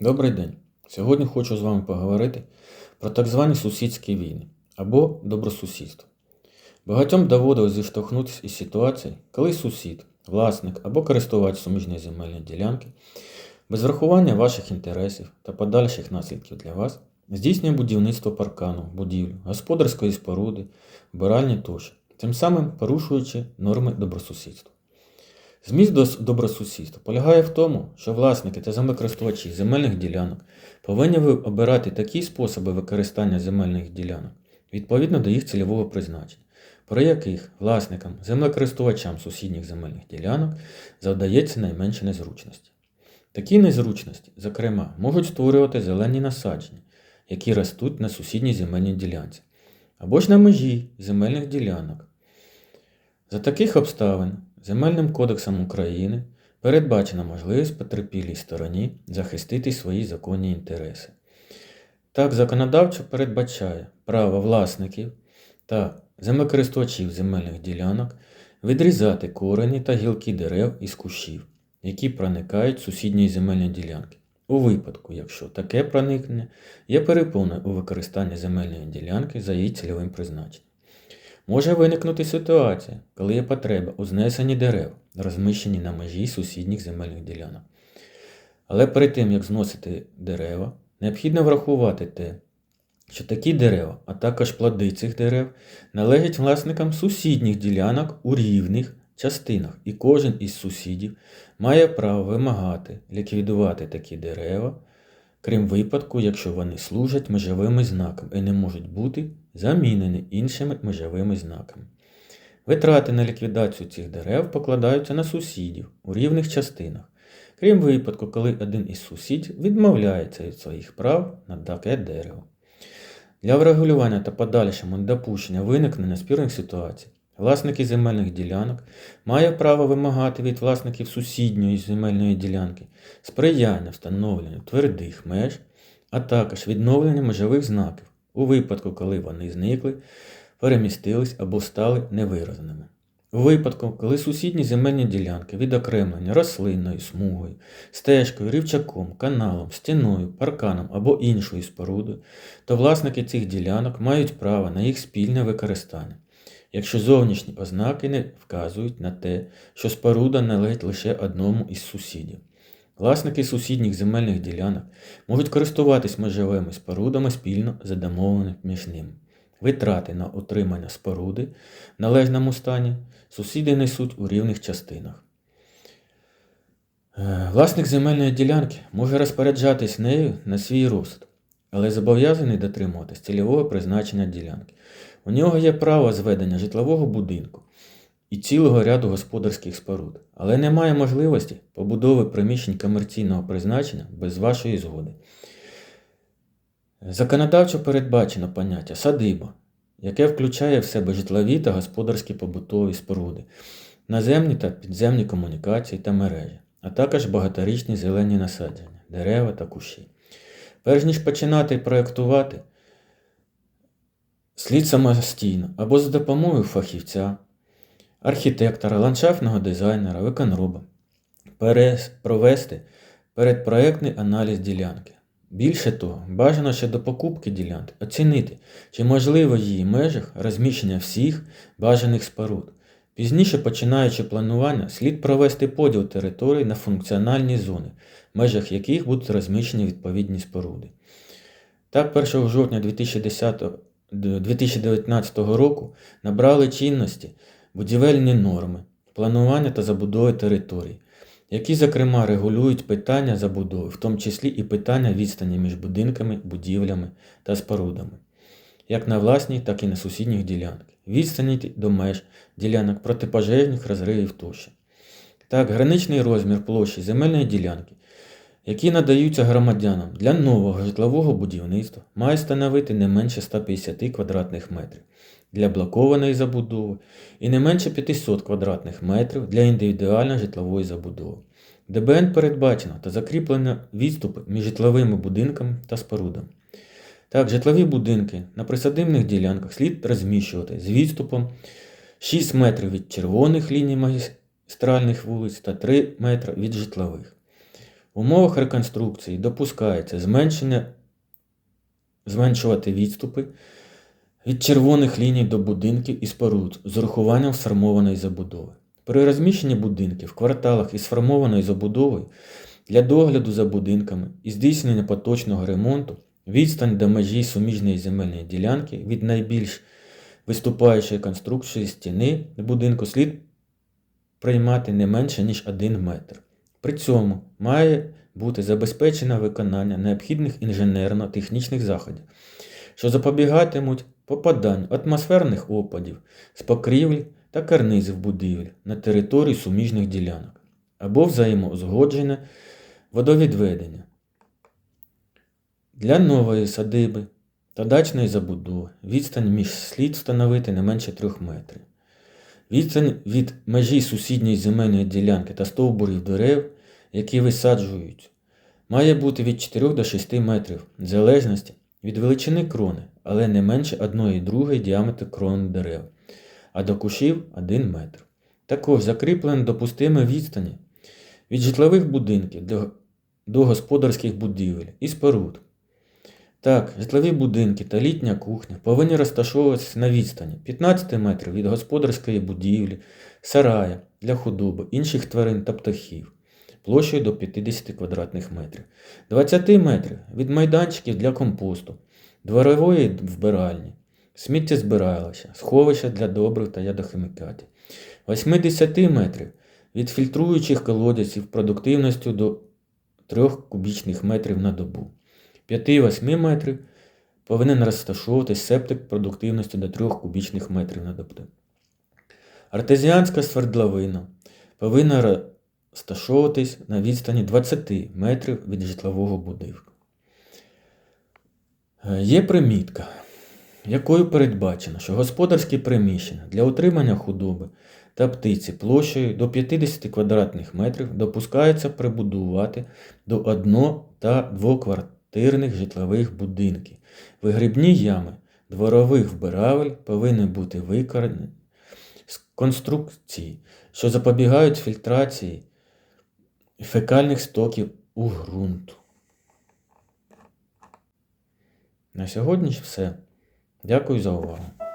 Добрий день! Сьогодні хочу з вами поговорити про так звані сусідські війни або добросусідство. Багатьом доводилось зіштовхнутися із ситуації, коли сусід, власник або користувач суміжної земельної ділянки без врахування ваших інтересів та подальших наслідків для вас здійснює будівництво паркану, будівлю, господарської споруди, вбиральні тощо, тим самим порушуючи норми добросусідства. Зміст добросусідства полягає в тому, що власники та землекористувачі земельних ділянок повинні обирати такі способи використання земельних ділянок відповідно до їх цільового призначення, при яких власникам, землекористувачам сусідніх земельних ділянок завдається найменше незручності. Такі незручності, зокрема, можуть створювати зелені насадження, які ростуть на сусідній земельній ділянці, або ж на межі земельних ділянок. За таких обставин Земельним кодексом України передбачена можливість потерпілій стороні захистити свої законні інтереси. Так, законодавчо передбачає право власників та землекористувачів земельних ділянок відрізати корені та гілки дерев із кущів, які проникають в сусідньої земельної ділянки. У випадку, якщо таке проникнення є перепоною у використанні земельної ділянки за її цільовим призначенням. Може виникнути ситуація, коли є потреба у знесенні дерев, розміщені на межі сусідніх земельних ділянок. Але перед тим, як зносити дерева, необхідно врахувати те, що такі дерева, а також плоди цих дерев, належать власникам сусідніх ділянок у рівних частинах, і кожен із сусідів має право вимагати ліквідувати такі дерева, крім випадку, якщо вони служать межовими знаками і не можуть бути замінені іншими межовими знаками. Витрати на ліквідацію цих дерев покладаються на сусідів у рівних частинах, крім випадку, коли один із сусідів відмовляється від своїх прав на таке дерево. Для врегулювання та подальшого недопущення виникнення спірних ситуацій власники земельних ділянок мають право вимагати від власників сусідньої земельної ділянки сприяння встановленню твердих меж, а також відновлення межових знаків у випадку, коли вони зникли, перемістились або стали невиразними. У випадку, коли сусідні земельні ділянки відокремлені рослинною смугою, стежкою, рівчаком, каналом, стіною, парканом або іншою спорудою, то власники цих ділянок мають право на їх спільне використання, якщо зовнішні ознаки не вказують на те, що споруда належить лише одному із сусідів. Власники сусідніх земельних ділянок можуть користуватись межовими спорудами спільно за домовленим між ними. Витрати на утримання споруди в належному стані сусіди несуть у рівних частинах. Е, Власник земельної ділянки може розпоряджатись нею на свій розсуд, але зобов'язаний дотримуватись цільового призначення ділянки. У нього є право зведення житлового будинку і цілого ряду господарських споруд, але немає можливості побудови приміщень комерційного призначення без вашої згоди. Законодавчо передбачено поняття садиба, яке включає в себе житлові та господарські побутові споруди, наземні та підземні комунікації та мережі, а також багаторічні зелені насадження, дерева та кущі. Перш ніж починати проєктувати, слід самостійно або за допомогою фахівця, архітектора, ландшафтного дизайнера, виконроба провести передпроектний аналіз ділянки. Більше того, бажано ще до покупки ділянки оцінити, чи можливо в її межах розміщення всіх бажаних споруд. Пізніше, починаючи планування, слід провести поділ територій на функціональні зони, в межах яких будуть розміщені відповідні споруди. Так, 1 жовтня 2010, 2019 року набрали чинності будівельні норми, планування та забудови територій, які, зокрема, регулюють питання забудови, в тому числі і питання відстані між будинками, будівлями та спорудами, як на власній, так і на сусідніх ділянках, відстані до меж ділянок протипожежних розривів тощо. Так, граничний розмір площі земельної ділянки, які надаються громадянам для нового житлового будівництва, має становити не менше 150 квадратних метрів для блокованої забудови і не менше 500 квадратних метрів для індивідуальної житлової забудови. ДБН передбачено та закріплено відступи між житловими будинками та спорудами. Так, житлові будинки на присадибних ділянках слід розміщувати з відступом 6 метрів від червоних ліній магістральних вулиць та 3 метри від житлових. В умовах реконструкції допускається зменшення, зменшувати відступи від червоних ліній до будинків і споруд з урахуванням сформованої забудови. При розміщенні будинків в кварталах із сформованою забудовою для догляду за будинками і здійснення поточного ремонту відстань до межі суміжної земельної ділянки від найбільш виступаючої конструкції стіни будинку слід приймати не менше, ніж 1 метр. При цьому має бути забезпечено виконання необхідних інженерно-технічних заходів, що запобігатимуть попаданню атмосферних опадів з покрівлі та карнизів будівель на території суміжних ділянок або взаємоузгоджене водовідведення. Для нової садиби та дачної забудови відстань між слід встановити не менше 3 метрів. Відстань від межі сусідньої земельної ділянки та стовбурів дерев, які висаджують, має бути від 4 до 6 метрів, в залежності від величини крони, але не менше 1,2 діаметр крон дерев, а до кущів 1 метр. Також закріплено допустимі відстані від житлових будинків до господарських будівель і споруд. Так, житлові будинки та літня кухня повинні розташовуватися на відстані 15 метрів від господарської будівлі, сарая для худоби, інших тварин та птахів площею до 50 квадратних метрів, 20 метрів від майданчиків для компосту, дворової вбиральні, сміттєзбиралища, сховища для добрив та ядохімікатів, 80 метрів від фільтруючих колодязів продуктивністю до 3 кубічних метрів на добу. 5-8 метрів повинен розташовуватись септик продуктивністю до 3 кубічних метрів на добу. Артезіанська свердловина повинна розташовуватись на відстані 20 метрів від житлового будинку. Е, Є примітка, якою передбачено, що господарські приміщення для утримання худоби та птиці площею до 50 квадратних метрів допускається прибудувати до 1 та 2 квартирних житлових будинків. Вигрібні ями дворових вбиравель повинні бути викорені з конструкції, що запобігають фільтрації фекальних стоків у ґрунт. На сьогодні ж все. Дякую за увагу.